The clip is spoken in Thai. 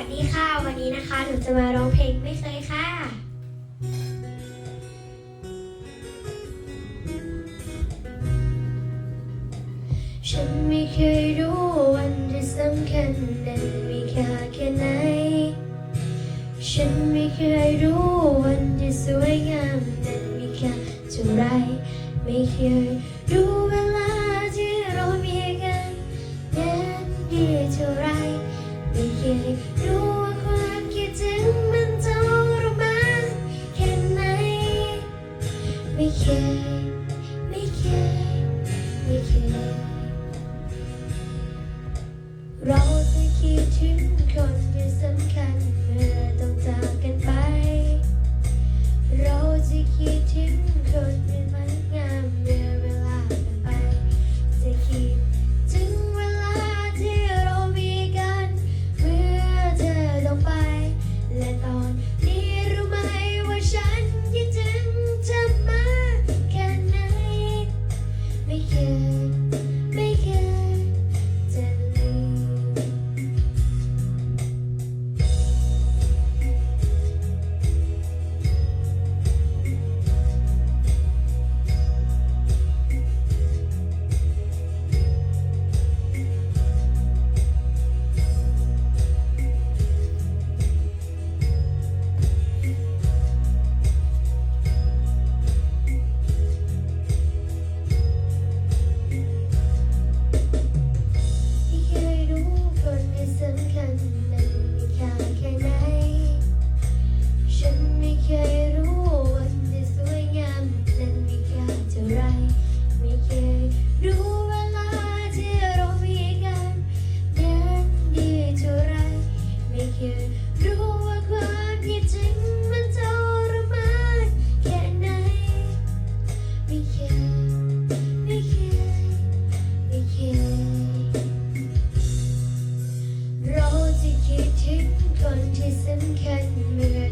วัสดีค่ะ วันนี้นะคะ หนูจะมาร้องเพลงไม่เคยค่ะฉันไม่เคยรู้วันที่สำคัญนั้นมีค่าแค่ไหน ฉันไม่เคยรู้วันที่สวยงามนั้นมีค่าเท่าไร ไม่เคยรู้เวลาที่เรามีกันนั้นดีเท่าไร ไม่เคย you. Musik yetim, göncesim kendime